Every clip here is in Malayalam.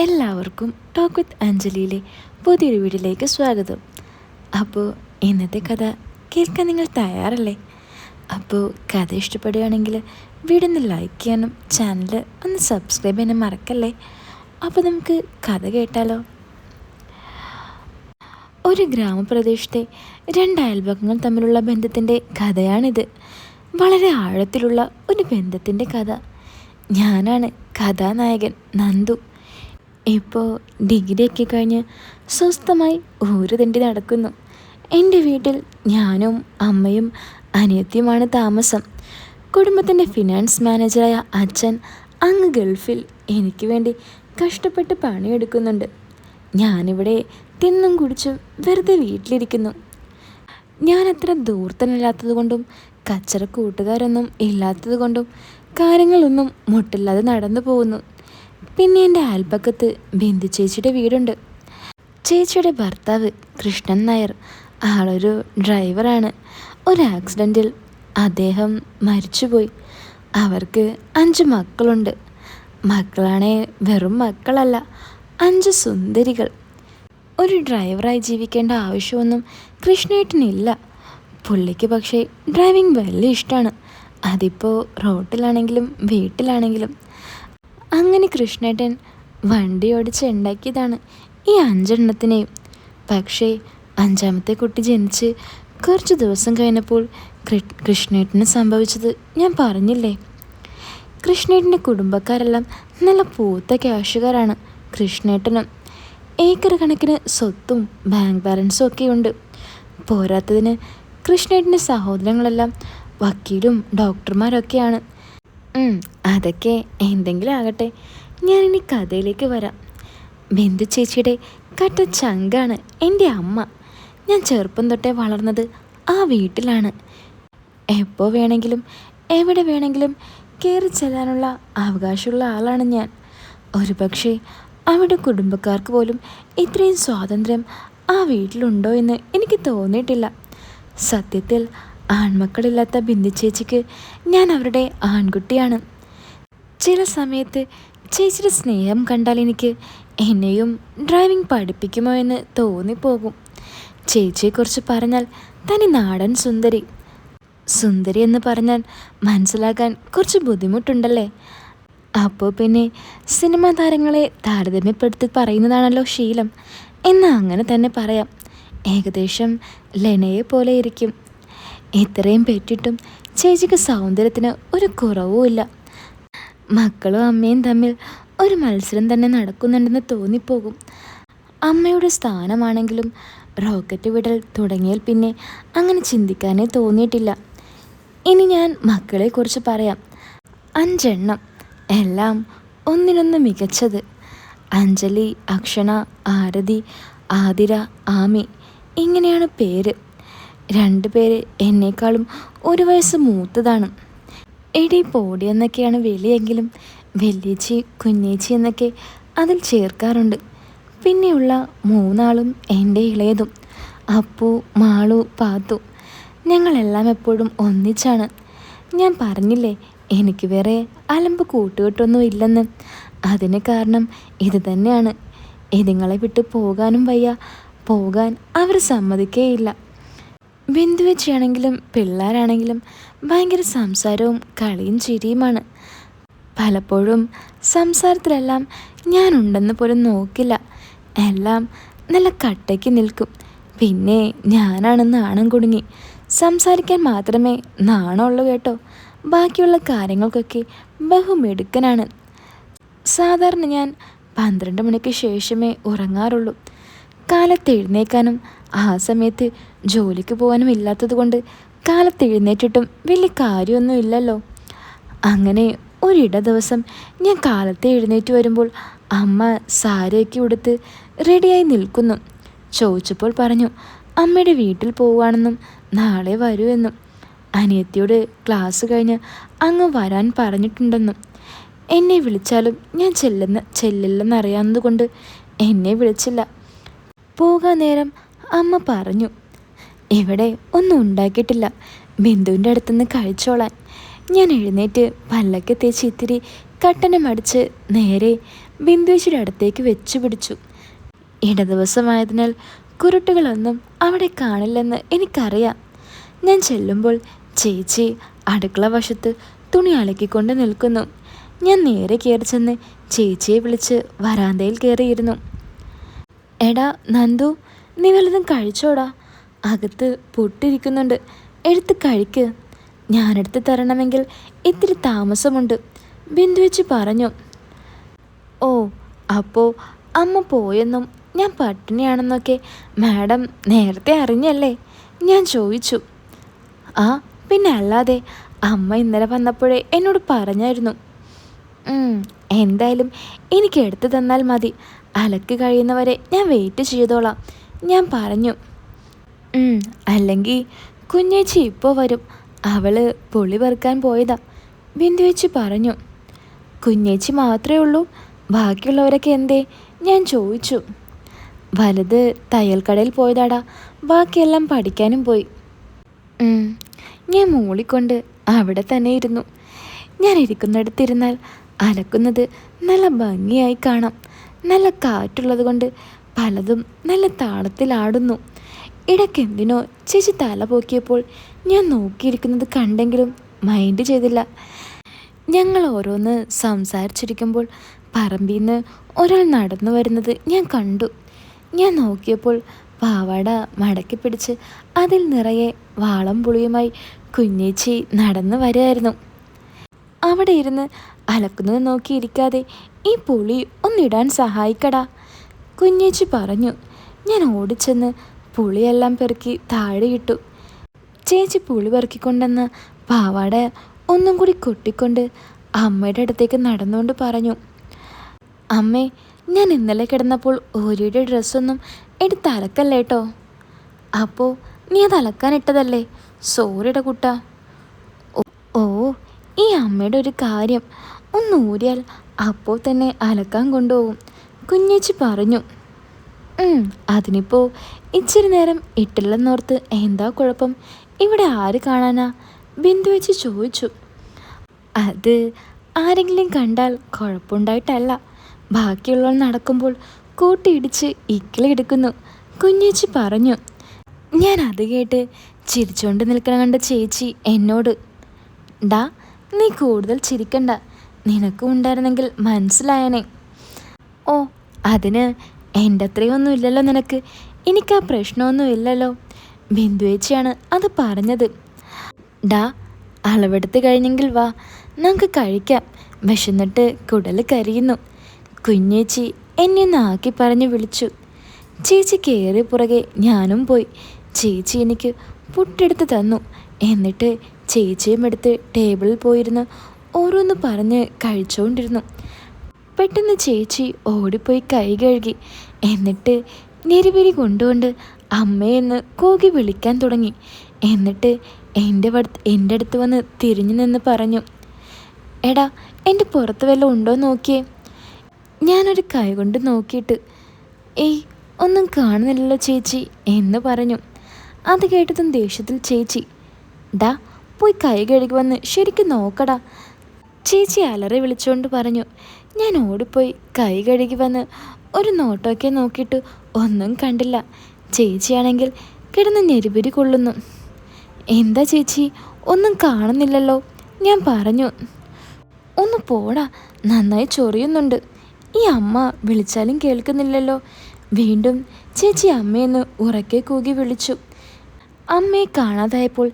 എല്ലാവർക്കും ടോക്ക് വിത്ത് അഞ്ജലിയിലെ പുതിയൊരു വീഡിയോയിലേക്ക് സ്വാഗതം. അപ്പോൾ ഇന്നത്തെ കഥ കേൾക്കാൻ നിങ്ങൾ തയ്യാറല്ലേ? അപ്പോൾ കഥ ഇഷ്ടപ്പെടുകയാണെങ്കിൽ വീഡിയോ ഒന്ന് ലൈക്ക് ചെയ്യാനും ചാനൽ ഒന്ന് സബ്സ്ക്രൈബ് ചെയ്യാനും മറക്കല്ലേ? അപ്പോൾ നമുക്ക് കഥ കേട്ടാലോ? ഒരു ഗ്രാമപ്രദേശത്തെ രണ്ട് അയൽപക്കങ്ങൾ തമ്മിലുള്ള ബന്ധത്തിന്റെ കഥയാണിത്. വളരെ ആഴത്തിലുള്ള ഒരു ബന്ധത്തിന്റെ കഥ. ഞാനാണ് കഥാനായകൻ നന്ദു. ഇപ്പോൾ ഡിഗ്രിയൊക്കെ കഴിഞ്ഞ് സ്വസ്ഥമായി ഊര് തെണ്ടി നടക്കുന്നു. എന്റെ വീട്ടിൽ ഞാനും അമ്മയും അനിയത്തിയുമാണ് താമസം. കുടുംബത്തിന്റെ ഫിനാൻസ് മാനേജറായ അച്ഛൻ അങ്ങ് ഗൾഫിൽ എനിക്ക് വേണ്ടി കഷ്ടപ്പെട്ട് പണിയെടുക്കുന്നുണ്ട്. ഞാനിവിടെ തിന്നും കുടിച്ചും വെറുതെ വീട്ടിലിരിക്കുന്നു. ഞാൻ അത്ര ദൂർത്തനല്ലാത്തതുകൊണ്ടും കച്ചറ കൂട്ടുകാരൊന്നും ഇല്ലാത്തത് കൊണ്ടും കാര്യങ്ങളൊന്നും മുട്ടില്ലാതെ നടന്നു പോകുന്നു. പിന്നെ എന്റെ അയൽപ്പക്കത്ത് ബിന്ദു ചേച്ചിയുടെ വീടുണ്ട്. ചേച്ചിയുടെ ഭർത്താവ് കൃഷ്ണൻ നായർ. ആളൊരു ഡ്രൈവറാണ്. ഒരു ആക്സിഡന്റിൽ അദ്ദേഹം മരിച്ചുപോയി. അവർക്ക് അഞ്ച് മക്കളുണ്ട്. മക്കളാണേ വെറും മക്കളല്ല അഞ്ച് സുന്ദരികൾ. ഒരു ഡ്രൈവറായി ജീവിക്കേണ്ട ആവശ്യമൊന്നും കൃഷ്ണേട്ടനില്ല. പുള്ളിക്ക് പക്ഷേ ഡ്രൈവിംഗ് വലിയ ഇഷ്ടമാണ് അതിപ്പോൾ റോട്ടിലാണെങ്കിലും വീട്ടിലാണെങ്കിലും അങ്ങനെ കൃഷ്ണേട്ടൻ വണ്ടി ഓടിച്ച് ഉണ്ടാക്കിയതാണ് ഈ അഞ്ചെണ്ണത്തിനെയും. പക്ഷേ അഞ്ചാമത്തെ കുട്ടി ജനിച്ച് കുറച്ച് ദിവസം കഴിഞ്ഞപ്പോൾ കൃഷ്ണേട്ടന് സംഭവിച്ചത് ഞാൻ പറഞ്ഞില്ലേ? കൃഷ്ണേട്ടന്റെ കുടുംബക്കാരെല്ലാം നല്ല പൂത്ത ക്യാഷുകാരാണ് കൃഷ്ണേട്ടനും. ഏക്കർ കണക്കിന് സ്വത്തും ബാങ്ക് ബാലൻസും ഒക്കെ ഉണ്ട് പോരാത്തതിന് കൃഷ്ണേട്ടന്റെ സഹോദരങ്ങളെല്ലാം വക്കീലും ഡോക്ടർമാരൊക്കെയാണ്. അതൊക്കെ എന്തെങ്കിലും ആകട്ടെ. ഇനി കഥയിലേക്ക് വരാം. ബിന്ദു ചേച്ചിയുടെ കട്ട ചങ്കാണ് എന്റെ അമ്മ. ഞാൻ ചെറുപ്പം തൊട്ടേ വളർന്നത് ആ വീട്ടിലാണ്. എപ്പോൾ വേണമെങ്കിലും എവിടെ വേണമെങ്കിലും കയറി ചെല്ലാനുള്ള അവകാശമുള്ള ആളാണ് ഞാൻ. ഒരുപക്ഷെ അവിടെ കുടുംബക്കാർക്ക് പോലും ഇത്രയും സ്വാതന്ത്ര്യം ആ വീട്ടിലുണ്ടോ എന്ന് എനിക്ക് തോന്നിയിട്ടില്ല. സത്യത്തിൽ ആൺമക്കളില്ലാത്ത ബിന്ദു ഞാൻ അവരുടെ ആൺകുട്ടിയാണ്. ചില സമയത്ത് ചേച്ചിയുടെ സ്നേഹം കണ്ടാൽ എനിക്ക് എന്നെയും ഡ്രൈവിംഗ് പഠിപ്പിക്കുമോ എന്ന് തോന്നിപ്പോകും. ചേച്ചിയെക്കുറിച്ച് പറഞ്ഞാൽ തനി നാടൻ സുന്ദരി. സുന്ദരി എന്ന് പറഞ്ഞാൽ മനസ്സിലാക്കാൻ കുറച്ച് ബുദ്ധിമുട്ടുണ്ടല്ലേ? അപ്പോൾ പിന്നെ സിനിമാ താരങ്ങളെ താരതമ്യപ്പെടുത്തി പറയുന്നതാണല്ലോ ശീലം. എന്നാൽ അങ്ങനെ തന്നെ പറയാം. ഏകദേശം ലെനയെ പോലെ ഇരിക്കും. ഇത്രയും പെറ്റിട്ടും ചേച്ചിക്ക് സൗന്ദര്യത്തിന് ഒരു കുറവുമില്ല മക്കളും അമ്മയും തമ്മിൽ ഒരു മത്സരം തന്നെ നടക്കുന്നുണ്ടെന്ന് തോന്നിപ്പോകും. അമ്മയുടെ സ്ഥാനമാണെങ്കിലും റോക്കറ്റ് വിടൽ തുടങ്ങിയാൽ പിന്നെ അങ്ങനെ ചിന്തിക്കാനേ തോന്നിയിട്ടില്ല. ഇനി ഞാൻ മക്കളെക്കുറിച്ച് പറയാം. അഞ്ചെണ്ണം എല്ലാം ഒന്നിനൊന്ന് മികച്ചത്. അഞ്ജലി അക്ഷണ ആരതി ആതിര ആമി ഇങ്ങനെയാണ് പേര്. രണ്ടുപേര് എന്നേക്കാളും ഒരു വയസ്സ് മൂത്തതാണ്. എടി പോടി എന്നൊക്കെയാണ് വലിയെങ്കിലും വല്യേച്ചി കുഞ്ഞേച്ചി എന്നൊക്കെ അതിൽ ചേർക്കാറുണ്ട്. പിന്നെയുള്ള മൂന്നാളും എന്റെ ഇളയതും അപ്പു മാളു പാത്തു. ഞങ്ങളെല്ലാം എപ്പോഴും ഒന്നിച്ചാണ്. ഞാൻ പറഞ്ഞില്ലേ എനിക്ക് വേറെ അലമ്പ് കൂട്ടുകെട്ടൊന്നും ഇല്ലെന്ന്. അതിന് കാരണം ഇത് തന്നെയാണ്. ഇതുങ്ങളെ വിട്ട് പോകാനും വയ്യ. പോകാൻ അവർ സമ്മതിക്കേയില്ല. ബിന്ദു വെച്ചാണെങ്കിലും പിള്ളേരാണെങ്കിലും ഭയങ്കര സംസാരവും കളിയും ചിരിയുമാണ്. പലപ്പോഴും സംസാരത്തിലെല്ലാം ഞാനുണ്ടെന്ന് പോലും നോക്കില്ല. എല്ലാം നല്ല കട്ടയ്ക്ക് നിൽക്കും. പിന്നെ ഞാനാണ് നാണം കുടുങ്ങി. സംസാരിക്കാൻ മാത്രമേ നാണമുള്ളൂ കേട്ടോ. ബാക്കിയുള്ള കാര്യങ്ങൾക്കൊക്കെ ബഹുമിടുക്കനാണ്. സാധാരണ ഞാൻ പന്ത്രണ്ട് മണിക്ക് ശേഷമേ ഉറങ്ങാറുള്ളൂ. കാലത്ത് എഴുന്നേക്കാനും ആ സമയത്ത് ജോലിക്ക് പോകാനും ഇല്ലാത്തത് കൊണ്ട് കാലത്ത് എഴുന്നേറ്റിട്ടും വലിയ കാര്യമൊന്നും ഇല്ലല്ലോ. അങ്ങനെ ഒരിട ദിവസം ഞാൻ കാലത്തെ എഴുന്നേറ്റ് വരുമ്പോൾ അമ്മ സാരയ്ക്ക് ഉടുത്ത് റെഡിയായി നിൽക്കുന്നു. ചോദിച്ചപ്പോൾ പറഞ്ഞു അമ്മയുടെ വീട്ടിൽ പോവുകയാണെന്നും നാളെ വരുമെന്നും. അനിയത്തിയോട് ക്ലാസ് കഴിഞ്ഞ് അങ്ങ് വരാൻ പറഞ്ഞിട്ടുണ്ടെന്നും. എന്നെ വിളിച്ചാലും ഞാൻ ചെല്ലുന്ന ചെല്ലില്ലെന്നറിയാവുന്നതുകൊണ്ട് എന്നെ വിളിച്ചില്ല. പോകാൻ നേരം അമ്മ പറഞ്ഞു ഇവിടെ ഒന്നും ഉണ്ടാക്കിയിട്ടില്ല. ബിന്ദുവിന്റെ അടുത്തുനിന്ന് കഴിച്ചോളാൻ. ഞാൻ എഴുന്നേറ്റ് പല്ലൊക്കെ തേച്ച് ഇത്തിരി കട്ടനം അടിച്ച് നേരെ ബിന്ദുവേശിയുടെ അടുത്തേക്ക് വെച്ചു പിടിച്ചു. ഇടദിവസമായതിനാൽ കുരുട്ടുകളൊന്നും അവിടെ കാണില്ലെന്ന് എനിക്കറിയാം. ഞാൻ ചെല്ലുമ്പോൾ ചേച്ചി അടുക്കള വശത്ത് തുണി അലക്കിക്കൊണ്ട് നിൽക്കുന്നു. ഞാൻ നേരെ കയറി ചെന്ന് ചേച്ചിയെ വിളിച്ച് വരാന്തയിൽ കയറിയിരുന്നു. എടാ നന്ദു നീ വല്ലതും കഴിച്ചോടാ. അകത്ത് പൊട്ടിരിക്കുന്നുണ്ട്. എടുത്ത് കഴിക്ക്. ഞാനെടുത്ത് തരണമെങ്കിൽ ഇത്തിരി താമസമുണ്ട്. ബിന്ദു വെച്ച് പറഞ്ഞു. ഓ അപ്പോൾ അമ്മ പോയെന്നും ഞാൻ പട്ടിണിയാണെന്നൊക്കെ മാഡം നേരത്തെ അറിഞ്ഞല്ലേ? ഞാൻ ചോദിച്ചു. ആ പിന്നെ അല്ലാതെ അമ്മ ഇന്നലെ വന്നപ്പോഴേ എന്നോട് പറഞ്ഞായിരുന്നു. എന്തായാലും എനിക്ക് എടുത്തു തന്നാൽ മതി. അലക്ക് കഴിയുന്നവരെ ഞാൻ വെയിറ്റ് ചെയ്തോളാം. ഞാൻ പറഞ്ഞു. അല്ലെങ്കിൽ കുഞ്ഞേച്ചി ഇപ്പോൾ വരും. അവൾ പൊളി പെറുക്കാൻ പോയതാ. ബിന്ദു വെച്ച് പറഞ്ഞു. കുഞ്ഞേച്ചി മാത്രമേ ഉള്ളൂ. ബാക്കിയുള്ളവരൊക്കെ എന്തേ? ഞാൻ ചോദിച്ചു. വലുത് തയ്യൽക്കടയിൽ പോയതാടാ. ബാക്കിയെല്ലാം പഠിക്കാനും പോയി. ഞാൻ മൂളിക്കൊണ്ട് അവിടെ തന്നെ ഇരുന്നു. ഞാൻ ഇരിക്കുന്നിടത്തിരുന്നാൽ അലക്കുന്നത് നല്ല ഭംഗിയായി കാണാം. നല്ല കാറ്റുള്ളത് കൊണ്ട് പലതും നല്ല താളത്തിലാടുന്നു. ഇടയ്ക്കെന്തിനോ ചേച്ചി തല പോക്കിയപ്പോൾ ഞാൻ നോക്കിയിരിക്കുന്നത് കണ്ടെങ്കിലും മൈൻഡ് ചെയ്തില്ല. ഞങ്ങൾ ഓരോന്ന് സംസാരിച്ചിരിക്കുമ്പോൾ പറമ്പിൽ നിന്ന് ഒരാൾ നടന്നു വരുന്നത് ഞാൻ കണ്ടു. ഞാൻ നോക്കിയപ്പോൾ പാവാട മടക്കി പിടിച്ച് അതിൽ നിറയെ വാളം പുളിയുമായി കുഞ്ഞേച്ചി നടന്നു വരികയായിരുന്നു. അവിടെ ഇരുന്ന് അലക്കുന്നത് നോക്കിയിരിക്കാതെ ഈ പുളി ഒന്നിടാൻ സഹായിക്കടാ. കുഞ്ഞേച്ചി പറഞ്ഞു. ഞാൻ ഓടിച്ചെന്ന് പുളിയെല്ലാം പെറുക്കി താഴെയിട്ടു. ചേച്ചി പുളി പെറുക്കിക്കൊണ്ടെന്ന് പാവാട ഒന്നും കൂടി കൊട്ടിക്കൊണ്ട് അമ്മയുടെ അടുത്തേക്ക് നടന്നുകൊണ്ട് പറഞ്ഞു. അമ്മേ ഞാൻ ഇന്നലെ കിടന്നപ്പോൾ ഓരിയുടെ ഡ്രസ്സൊന്നും എടുത്ത് അലക്കല്ലേ കേട്ടോ അപ്പോൾ നീ അത് അലക്കാനിട്ടതല്ലേ സോറിയുടെ കുട്ട. ഓ ഈ അമ്മയുടെ ഒരു കാര്യം ഒന്ന് ഊരിയാൽ അപ്പോൾ തന്നെ അലക്കാൻ കൊണ്ടുപോകും. കുഞ്ഞേച്ചി പറഞ്ഞു. അതിനിപ്പോൾ ഇച്ചിരി നേരം ഇട്ടില്ലെന്നോർത്ത് എന്താ കുഴപ്പം? ഇവിടെ ആര് കാണാനാ? ബിന്ദു വെച്ച് ചോദിച്ചു. അത് ആരെങ്കിലും കണ്ടാൽ കുഴപ്പമുണ്ടായിട്ടല്ല. ബാക്കിയുള്ളവർ നടക്കുമ്പോൾ കൂട്ടിയിടിച്ച് ഇക്കിളെടുക്കുന്നു കുഞ്ഞേച്ചി പറഞ്ഞു. ഞാൻ അത് കേട്ട് ചിരിച്ചുകൊണ്ട് നിൽക്കണ കണ്ട ചേച്ചി എന്നോട് ഡാ നീ കൂടുതൽ ചിരിക്കണ്ട. നിനക്കും ഉണ്ടായിരുന്നെങ്കിൽ മനസ്സിലായനെ. ഓ അതിന് എന്റെ അത്രയൊന്നും ഇല്ലല്ലോ നിനക്ക്. എനിക്ക് ആ പ്രശ്നമൊന്നും ഇല്ലല്ലോ ബിന്ദുവേച്ചിയാണ് അത് പറഞ്ഞത്. ഡാ അളവെടുത്ത് കഴിഞ്ഞെങ്കിൽ വാ. നമുക്ക് കഴിക്കാം. വിശന്നിട്ട് കുടൽ കരിയുന്നു. കുഞ്ഞേച്ചി എന്നെ നാക്കി പറഞ്ഞ് വിളിച്ചു. ചേച്ചി കയറി പുറകെ ഞാനും പോയി. ചേച്ചി എനിക്ക് പുട്ടെടുത്ത് തന്നു. എന്നിട്ട് ചേച്ചിയും എടുത്ത് ടേബിളിൽ പോയിരുന്ന് ഓരോന്ന് പറഞ്ഞ് കഴിച്ചുകൊണ്ടിരുന്നു പെട്ടെന്ന് ചേച്ചി ഓടിപ്പോയി കൈ കഴുകി. എന്നിട്ട് നെരുവിരി കൊണ്ടുകൊണ്ട് അമ്മയെന്ന് കൂകി വിളിക്കാൻ തുടങ്ങി. എന്നിട്ട് എന്റെ എന്റെ അടുത്ത് വന്ന് തിരിഞ്ഞു നിന്ന് പറഞ്ഞു എടാ എന്റെ പുറത്ത് വല്ലതും ഉണ്ടോ നോക്കിയേ? ഞാനൊരു കൈ കൊണ്ട് നോക്കിയിട്ട് ഏയ് ഒന്നും കാണുന്നില്ലല്ലോ ചേച്ചി എന്ന് പറഞ്ഞു. അത് കേട്ടതും ദേഷ്യത്തിൽ ചേച്ചി ഡാ പോയി കൈ കഴുകി വന്ന് ശരിക്കും നോക്കടാ. ചേച്ചി അലറി വിളിച്ചുകൊണ്ട് പറഞ്ഞു. ഞാൻ ഓടിപ്പോയി കൈ കഴുകി വന്ന് ഒരു നോട്ടമൊക്കെ നോക്കിയിട്ട് ഒന്നും കണ്ടില്ല. ചേച്ചിയാണെങ്കിൽ കിടന്ന് ഞെരുപിരി കൊള്ളുന്നു. എന്താ ചേച്ചി ഒന്നും കാണുന്നില്ലല്ലോ. ഞാൻ പറഞ്ഞു ഒന്ന് പോടാ നന്നായി ചൊറിയുന്നുണ്ട്. ഈ അമ്മ വിളിച്ചാലും കേൾക്കുന്നില്ലല്ലോ. വീണ്ടും ചേച്ചി അമ്മയെന്ന് ഉറക്കെ കൂകി വിളിച്ചു. അമ്മയെ കാണാതായപ്പോൾ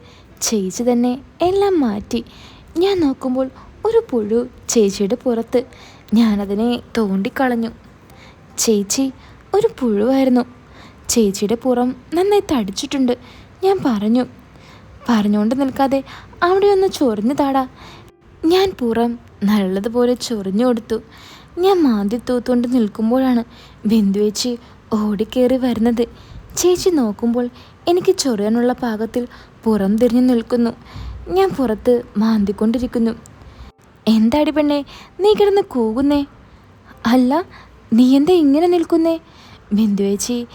ചേച്ചി തന്നെ എല്ലാം മാറ്റി. ഞാൻ നോക്കുമ്പോൾ ഒരു പുഴു ചേച്ചിയുടെ പുറത്ത്. ഞാനതിനെ തോണ്ടിക്കളഞ്ഞു. ചേച്ചി ഒരു പുഴുവായിരുന്നു. ചേച്ചിയുടെ പുറം നന്നായി തടിച്ചിട്ടുണ്ട്. ഞാൻ പറഞ്ഞു പറഞ്ഞുകൊണ്ട് നിൽക്കാതെ അവിടെ ഒന്ന് ചൊറിഞ്ഞു താടാ. ഞാൻ പുറം നല്ലതുപോലെ ചൊറിഞ്ഞു കൊടുത്തു. ഞാൻ മാന്തി തൂത്തുകൊണ്ട് നിൽക്കുമ്പോഴാണ് ബിന്ദുവേച്ചി ഓടിക്കേറി വരുന്നത്. ചേച്ചി നോക്കുമ്പോൾ എനിക്ക് ചൊറിയാനുള്ള പാകത്തിൽ പുറം തിരിഞ്ഞു നിൽക്കുന്നു. ഞാൻ പുറത്ത് മാന്തിക്കൊണ്ടിരിക്കുന്നു. എന്താടി പെണ്ണെ? നീ കിടന്ന് കൂകുന്നേ. അല്ല നീ എന്താ ഇങ്ങനെ നിൽക്കുന്നേ? ബിന്ദുവേച്ചി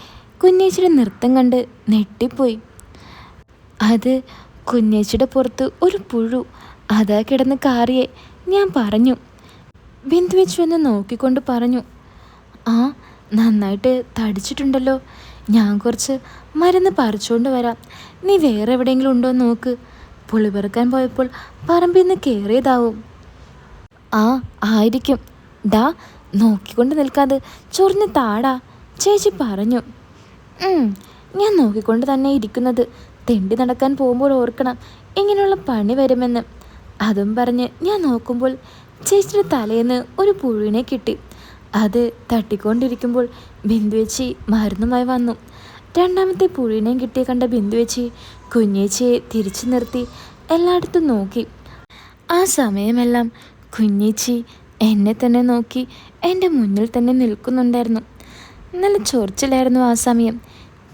കുഞ്ഞേച്ചിയുടെ നൃത്തം കണ്ട് നെട്ടിപ്പോയി അത് കുഞ്ഞേച്ചിയുടെ പുറത്ത് ഒരു പുഴു. അതാ കിടന്ന് കാറിയെ. ഞാൻ പറഞ്ഞു. ബിന്ദു ഒന്ന് നോക്കിക്കൊണ്ട് പറഞ്ഞു. ആ നന്നായിട്ട് തടിച്ചിട്ടുണ്ടല്ലോ. ഞാൻ കുറച്ച് മരുന്ന് പറിച്ചുകൊണ്ട് വരാം. നീ വേറെ എവിടെയെങ്കിലും ഉണ്ടോ നോക്ക്. പുളിപെറുക്കാൻ പോയപ്പോൾ പറമ്പിൽ നിന്ന് കയറിയതാവും ആ ആയിരിക്കും. ഡാ നോക്കിക്കൊണ്ട് നിൽക്കാതെ ചൊറിഞ്ഞ് താടാ. ചേച്ചി പറഞ്ഞു. "ഉം, ഞാൻ നോക്കിക്കൊണ്ട് തന്നെ ഇരിക്കുന്നത്. തെണ്ടി നടക്കാൻ പോകുമ്പോൾ ഓർക്കണം. ഇങ്ങനെയുള്ള പണി വരുമെന്ന്. അതും പറഞ്ഞ് ഞാൻ നോക്കുമ്പോൾ ചേച്ചിയുടെ തലേന്ന് ഒരു പുഴുവിനെ കിട്ടി. അത് തട്ടിക്കൊണ്ടിരിക്കുമ്പോൾ ബിന്ദുവച്ചി മരുന്നുമായി വന്നു. രണ്ടാമത്തെ പുഴുവിനെയും കിട്ടിയ കണ്ട ബിന്ദുവച്ചി കുഞ്ഞേച്ചിയെ തിരിച്ചു നിർത്തി എല്ലായിടത്തും നോക്കി. ആ സമയമെല്ലാം കുഞ്ഞേച്ചി എന്നെ തന്നെ നോക്കി എന്റെ മുന്നിൽ തന്നെ നിൽക്കുന്നുണ്ടായിരുന്നു. നല്ല ചൊറിച്ചിലായിരുന്നു ആ സമയം.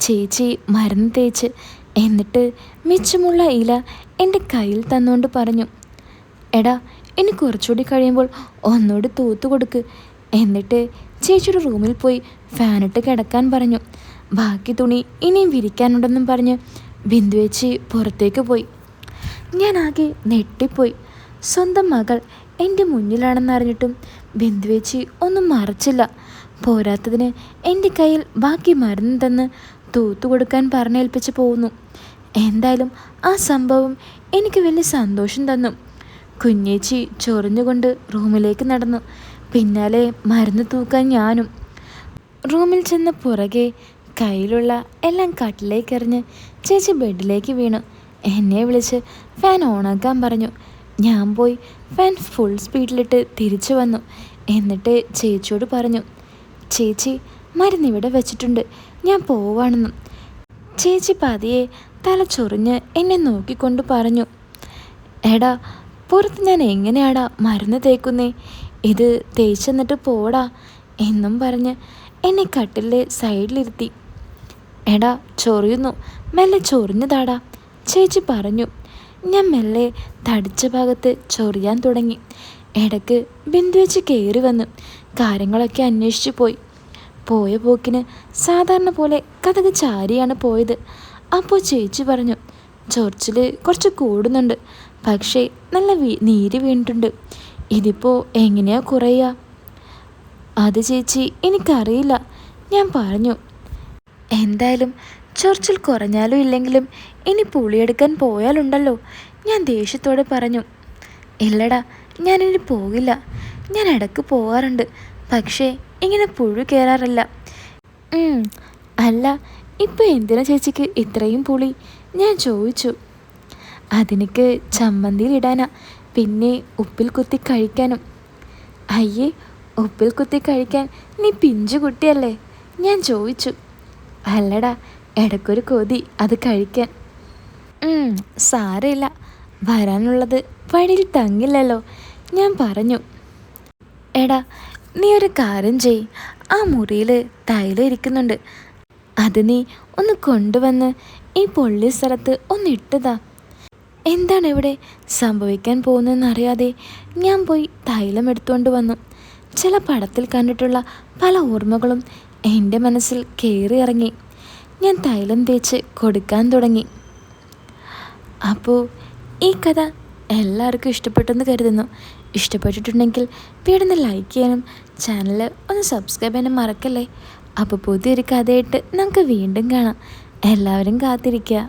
ചേച്ചി മരുന്ന് തേച്ച് എന്നിട്ട് മിച്ചമുള്ള ഇല എന്റെ കയ്യിൽ തന്നുകൊണ്ട് പറഞ്ഞു എടാ ഇനി കുറച്ചുകൂടി കഴിയുമ്പോൾ ഒന്നുകൂടി തൂത്തു കൊടുക്ക്. എന്നിട്ട് ചേച്ചിയുടെ റൂമിൽ പോയി ഫാനിട്ട് കിടക്കാൻ പറഞ്ഞു. ബാക്കി തുണി ഇനിയും വിരിക്കാനുണ്ടെന്നും പറഞ്ഞ് ബിന്ദുവേച്ചി പുറത്തേക്ക് പോയി. ഞാനാകെ നെട്ടിപ്പോയി സ്വന്തം മകൾ എന്റെ മുന്നിലാണെന്നറിഞ്ഞിട്ടും ബിന്ദുവേച്ചി ഒന്നും മറച്ചില്ല. പോരാത്തതിന് എന്റെ കയ്യിൽ ബാക്കി മരുന്ന് തന്ന് തൂത്തു കൊടുക്കാൻ പറഞ്ഞേൽപ്പിച്ച് പോകുന്നു എന്തായാലും ആ സംഭവം എനിക്ക് വലിയ സന്തോഷം തന്നു. കുഞ്ഞേച്ചി ചൊറിഞ്ഞുകൊണ്ട് റൂമിലേക്ക് നടന്നു. പിന്നാലെ മരുന്ന് തൂക്കാൻ ഞാനും. റൂമിൽ ചെന്ന പുറകെ കയ്യിലുള്ള എല്ലാം കട്ടിലേക്ക് എറിഞ്ഞ് ചേച്ചി ബെഡിലേക്ക് വീണു. എന്നെ വിളിച്ച് ഫാൻ ഓണാക്കാൻ പറഞ്ഞു. ഞാൻ പോയി ഫാൻ ഫുൾ സ്പീഡിലിട്ട് തിരിച്ചു വന്നു. എന്നിട്ട് ചേച്ചിയോട് പറഞ്ഞു ചേച്ചി മരുന്ന് ഇവിടെ വെച്ചിട്ടുണ്ട്. ഞാൻ പോവാണെന്നും. ചേച്ചി പതിയെ തല ചൊറിഞ്ഞ് എന്നെ നോക്കിക്കൊണ്ട് പറഞ്ഞു എടാ പുറത്ത് ഞാൻ എങ്ങനെയാടാ മരുന്ന് തേക്കുന്നേ? ഇത് തേച്ചെന്നിട്ട് പോടാ എന്നും പറഞ്ഞ് എന്നെ കട്ടിലെ സൈഡിലിരുത്തി. എടാ ചൊറിയുന്നു. മെല്ലെ ചൊറിഞ്ഞതാടാ ചേച്ചി പറഞ്ഞു. ഞാൻ മെല്ലെ തടിച്ച ഭാഗത്ത് ചൊറിയാൻ തുടങ്ങി. ഇടയ്ക്ക് ബിന്ദു വെച്ച് കയറി വന്നു. കാര്യങ്ങളൊക്കെ അന്വേഷിച്ചു പോയി. പോയ പോക്കിന് സാധാരണ പോലെ കഥക് ചാരിയാണ് പോയത്. അപ്പോൾ ചേച്ചി പറഞ്ഞു ചൊറിച്ചിൽ കുറച്ച് കൂടുന്നുണ്ട്. പക്ഷേ നല്ല വീ നീര് വീണിട്ടുണ്ട്. ഇതിപ്പോൾ എങ്ങനെയാ കുറയുക അത് ചേച്ചി എനിക്കറിയില്ല. ഞാൻ പറഞ്ഞു എന്തായാലും ചൊറിച്ചിൽ കുറഞ്ഞാലും ഇല്ലെങ്കിലും ഇനി പുളിയെടുക്കാൻ പോയാലുണ്ടല്ലോ. ഞാൻ ദേഷ്യത്തോടെ പറഞ്ഞു ഇല്ലടാ ഞാനിനി പോകില്ല. ഞാൻ ഇടയ്ക്ക് പോകാറുണ്ട്. പക്ഷേ ഇങ്ങനെ പുഴു കയറാറില്ല. അല്ല ഇപ്പം എന്തിനാ ചേച്ചിക്ക് ഇത്രയും പുളി? ഞാൻ ചോദിച്ചു. അതിനക്ക് ചമ്മന്തിയിലിടാനാ പിന്നെ ഉപ്പിൽ കുത്തി കഴിക്കാനും. അയ്യേ ഉപ്പിൽ കുത്തി കഴിക്കാൻ നീ പിഞ്ചു കുട്ടിയല്ലേ? ഞാൻ ചോദിച്ചു. അല്ലടാ ഇടയ്ക്കൊരു കൊതി അത് കഴിക്കാൻ. സാരമില്ല. വരാനുള്ളത് വഴിയിൽ തങ്ങില്ലല്ലോ. ഞാൻ പറഞ്ഞു. എടാ നീ ഒരു കാര്യം ചെയ്. ആ മുറിയിൽ തൈലം ഇരിക്കുന്നുണ്ട്. അത് നീ ഒന്ന് കൊണ്ടുവന്ന് ഈ പൊള്ളി സ്ഥലത്ത് ഒന്ന് ഇട്ടതാ എന്താണ് ഇവിടെ സംഭവിക്കാൻ പോകുന്നതെന്ന് അറിയാതെ ഞാൻ പോയി തൈലം എടുത്തുകൊണ്ട് വന്നു. ചില പടത്തിൽ കണ്ടിട്ടുള്ള പല ഓർമ്മകളും എന്റെ മനസ്സിൽ കയറി ഇറങ്ങി. ഞാൻ തൈലം തേച്ച് കൊടുക്കാൻ തുടങ്ങി. അപ്പോൾ ഈ കഥ എല്ലാവർക്കും ഇഷ്ടപ്പെട്ടെന്ന് കരുതുന്നു. ഇഷ്ടപ്പെട്ടിട്ടുണ്ടെങ്കിൽ വീടൊന്ന് ലൈക്ക് ചെയ്യാനും ചാനൽ ഒന്ന് സബ്സ്ക്രൈബ് ചെയ്യാനും മറക്കല്ലേ? അപ്പോൾ പുതിയൊരു കഥയായിട്ട് നമുക്ക് വീണ്ടും കാണാം. എല്ലാവരും കാത്തിരിക്കുക.